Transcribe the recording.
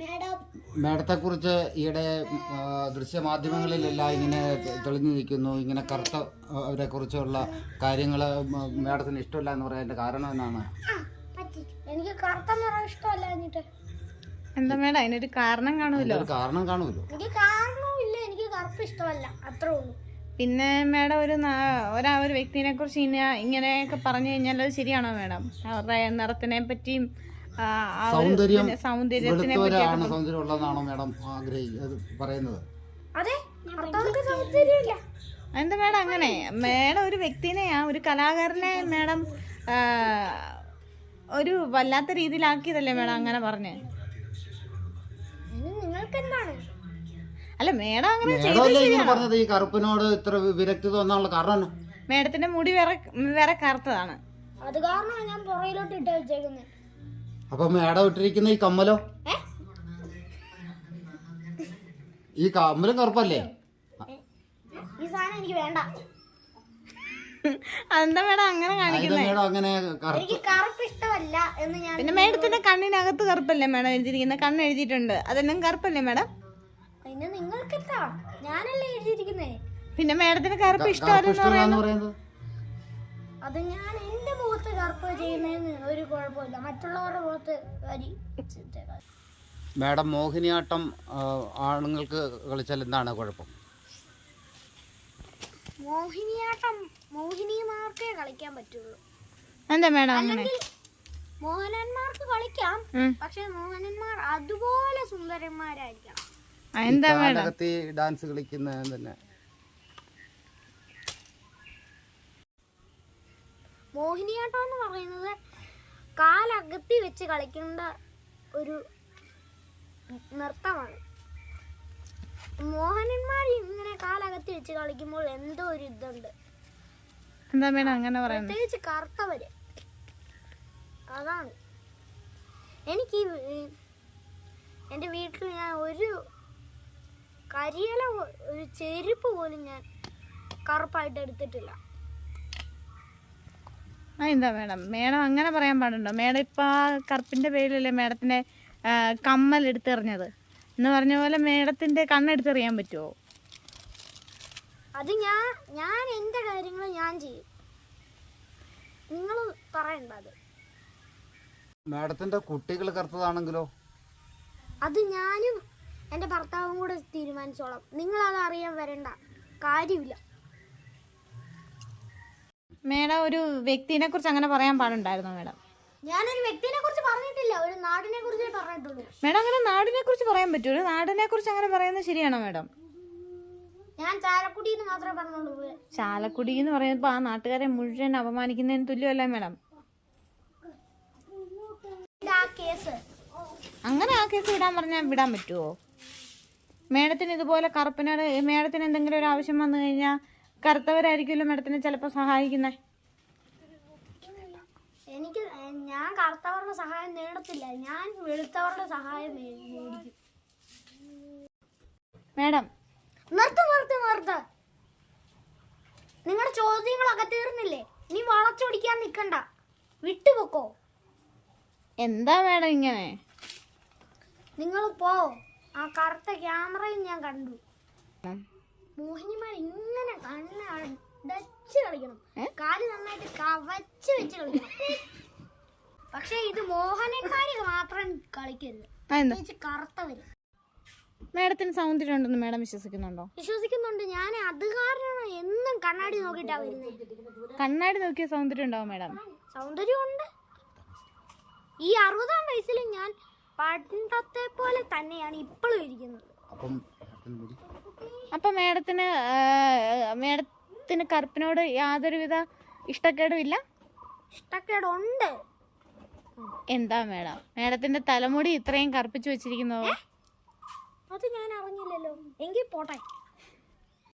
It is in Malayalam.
മേഡം. മേഡത്തെക്കുറിച്ച് ഈയിടെ ദൃശ്യമാധ്യമങ്ങളിലെല്ലാം ഇങ്ങനെ തെളിഞ്ഞു നിൽക്കുന്നു. ഇങ്ങനെ കറുത്ത ആ, അവരെ കുറിച്ചുള്ള കാര്യങ്ങൾ മേഡത്തിന് ഇഷ്ടമില്ല എന്ന് പറയാന്റെ കാരണം എന്നാണ് എനിക്ക് കറുത്ത നിറം ഇഷ്ടമല്ല എന്നിട്ട്. എന്താ മേഡം അതിനൊരു കാരണം കാണുമല്ലോ? ഒരു കാരണം കാണുമല്ലോ. എനിക്ക് കാരണവുമില്ല എനിക്ക് കറുപ്പ് ഇഷ്ടമല്ല. അത്രേ ഉള്ളൂ. പിന്നെ മേഡം ഒരു ഒരാ ഒരു വ്യക്തിനെ കുറിച്ച് ഇങ്ങനെ ഇങ്ങനെയൊക്കെ പറഞ്ഞു കഴിഞ്ഞാൽ അത് ശരിയാണോ മേഡം? അവരുടെ നിറത്തിനെ പറ്റിയും സൗന്ദര്യം വെളുത്തവരാണ് സൗന്ദര്യം ഉള്ളതാണോ മാഡം ആഗ്രഹിക്കുന്നത് പറയുന്നത്? എന്താ മേഡം അങ്ങനെ? മേഡം ഒരു വ്യക്തിനെ ആ ഒരു കലാകാരനെ മേഡം ഒരു വല്ലാത്ത രീതിയിലാക്കിയതല്ലേ മേഡം അങ്ങനെ പറഞ്ഞേ? അല്ല മേഡം അങ്ങനെ പറഞ്ഞത്? ഈ കറുപ്പിനോട് ഇത്ര വിരക്തി തോന്നാനുള്ള കാരണം? മേഡത്തിന്റെ മുടി വേറെ വേറെ കറുത്തതാണ്. അത് കാരണം ഞാൻ പുറയിലോട്ട് ഇട്ട് വെച്ചേക്കുന്നത് അപ്പൊ മേഡം ഇട്ടിരിക്കുന്ന ഈ കമ്മലോ? ഈ കമ്മലും കറുപ്പല്ലേ? ഈ സാധനം എനിക്ക് വേണ്ട. അതെന്താ മേഡം അങ്ങനെ ഇത് കാണിക്കുന്നത് മേഡം അങ്ങനെ കറുപ്പ്? എനിക്ക് കറുപ്പ് ഇഷ്ടമല്ല എന്ന് ഞാൻ പിന്നെ മേഡത്തിന്റെ കണ്ണിനകത്ത് കറുപ്പല്ലേ മേഡം എഴുതിയിരിക്കുന്നത്? കണ്ണ് എഴുതിയിട്ടുണ്ട്. അതെല്ലാം കറുപ്പല്ലേ മേഡം പിന്നെ നിങ്ങൾക്ക് എന്താ ഞാനല്ലേ എഴുതിയിരിക്കുന്നേ? പിന്നെ മേഡത്തിന് കറുപ്പ് ഇഷ്ടമല്ലെന്ന് പറയുന്നത്? അത് ഞാൻ എന്റെ മുഖത്ത് കറുപ്പ് ഒരു കുഴപ്പമില്ല. മറ്റുള്ളവരുടെ പുറത്ത് വരി മേഡം മോഹിനിയാട്ടം ആണുങ്ങൾക്ക് കളിച്ചാൽ എന്താണ് കുഴപ്പം? മോഹിനിയാട്ടം മോഹിനിമാർക്കേ കളിക്കാൻ പറ്റുള്ളൂ. എന്താ മാഡം അങ്ങനെ? മോഹനന്മാർക്ക് കളിക്കാം. പക്ഷെ മോഹനന്മാർ അതുപോലെ സുന്ദരന്മാരായിരിക്കണം. ആ, എന്താ മേഡം? ഡാൻസ് കളിക്കുന്ന തന്നെ? മോഹിനിയാട്ടം എന്ന് പറയുന്നത് കാലകത്തി വെച്ച് കളിക്കേണ്ട ഒരു നൃത്തമാണ്. മോഹനന്മാർ ഇങ്ങനെ കാലകത്തി വെച്ച് കളിക്കുമ്പോൾ എന്തോ ഒരു ഇതുണ്ട്. എന്താ മേഡം അങ്ങനെ പറയുന്നത്? പ്രത്യേകിച്ച് കറുത്തവര്. അതാണ്. എനിക്ക് എന്റെ വീട്ടിൽ ഞാൻ ഒരു കരിയില ഒരു ചെരുപ്പ് പോലും ഞാൻ കറുപ്പായിട്ട് എടുത്തിട്ടില്ല. ആ എന്താ മേഡം? മേഡം അങ്ങനെ പറയാൻ പാടുണ്ടോ? മേഡം ഇപ്പം ആ കറുപ്പിന്റെ പേരിലല്ലേ മേഡത്തിന്റെ കമ്മൽ എടുത്തെറിഞ്ഞത്? എന്ന് പറഞ്ഞ പോലെ മേഡത്തിന്റെ കണ്ണെടുത്തെറിയാൻ പറ്റുമോ അത് ഞാൻ ഞാൻ എന്റെ കാര്യങ്ങൾ ഞാൻ ചെയ്യും. നിങ്ങൾ പറയണ്ട അത്. മേഡത്തിന്റെ കുട്ടികൾ കറുത്തതാണെങ്കിലോ? അത് ഞാനും എന്റെ ഭർത്താവും കൂടെ തീരുമാനിച്ചോളാം. നിങ്ങൾ അത് അറിയാൻ വരണ്ട. കാര്യമില്ല. മേഡം ഒരു വ്യക്തിനെ കുറിച്ച് അങ്ങനെ പറയാൻ പാടുണ്ടായിരുന്നോ മേഡം? ഞാനൊരു വ്യക്തിനെ കുറിച്ച് പറഞ്ഞിട്ടില്ല. ഒരു നാടിനെ കുറിച്ച് പറഞ്ഞിട്ടുള്ളൂ. മേഡം അങ്ങനെ നാടിനെ കുറിച്ച് പറയാൻ പറ്റുമോ ഒരു നാടിനെ കുറിച്ച് അങ്ങനെ പറയുന്നത് ശരിയാണോ മേഡം? ഞാൻ ചാലക്കുടി എന്ന് മാത്രമേ പറഞ്ഞുള്ളൂ. ചാലക്കുടി എന്ന് പറയുമ്പോൾ ആ നാട്ടുകാരെ മുഴുവൻ അപമാനിക്കുന്നതിന് തുല്യമല്ലേ മേഡം. കേസ്. അങ്ങനെ ആ കേസ് വിടാൻ പറഞ്ഞാൽ വിടാൻ പറ്റുമോ മേഡത്തിന് ഇതുപോലെ കറുപ്പിനോട് മേഡത്തിന് എന്തെങ്കിലും ഒരു ആവശ്യം വന്നു കഴിഞ്ഞാൽ കറുത്തവരായിരിക്കുമല്ലോ മേഡത്തിനെ ചിലപ്പോൾ സഹായിക്കുന്നത് എനിക്ക് ഞാൻ കറുത്തവരുടെ സഹായം നേടത്തില്ല. ഞാൻ വെളുത്തവരുടെ സഹായം മേടിക്കും മേഡം. നിർത്ത് നിർത്ത് നിർത്ത്. നിങ്ങളുടെ ചോദ്യങ്ങളൊക്കെ തീർന്നില്ലേ? ഇനി വളച്ചൊടിക്കാൻ നിൽക്കണ്ട വിട്ടുപോക്കോ? എന്താ മേഡം ഇങ്ങനെ? നിങ്ങൾ പോ. ആ കറുത്ത ക്യാമറയും ഞാൻ കണ്ടു. മോഹിനിമാർ ഇങ്ങനെ കണ്ണ് അടച്ച് കളിക്കണം. കാൽ നന്നായിട്ട് കവച്ച് വെച്ച് കളിക്കണം. പക്ഷെ ഇത് മോഹനന്മാര് മാത്രം കളിക്കരുത്. കറുത്ത വരും മേഡത്തിന് സൗന്ദര്യം ഉണ്ടെന്ന് മേഡം വിശ്വസിക്കുന്നുണ്ടോ? വിശ്വസിക്കുന്നുണ്ട്. ഞാൻ അത് കാരണം എന്നും കണ്ണാടി നോക്കിയിട്ടാ വരുന്നത് കണ്ണാടി നോക്കിയ സൗന്ദര്യം ഉണ്ടാവും മേഡം. സൗന്ദര്യമുണ്ട്. ഈ അറുപതാം വയസ്സിൽ ഞാൻ പണ്ടത്തെ പോലെ തന്നെയാണ് ഇപ്പോഴും ഇരിക്കുന്നത്. അപ്പം അപ്പം മേഡത്തിന് മേഡത്തിന് കറുപ്പിനോട് യാതൊരുവിധ ഇഷ്ടക്കേടും ഇല്ല ഇഷ്ടക്കേടുണ്ട്. എന്താ മേഡം? മേഡത്തിന്റെ തലമുടി ഇത്രയും കറുപ്പിച്ചു വെച്ചിരിക്കുന്നോ അത് ഞാൻ അറിഞ്ഞില്ലല്ലോ. എങ്കിൽ പോട്ടെ.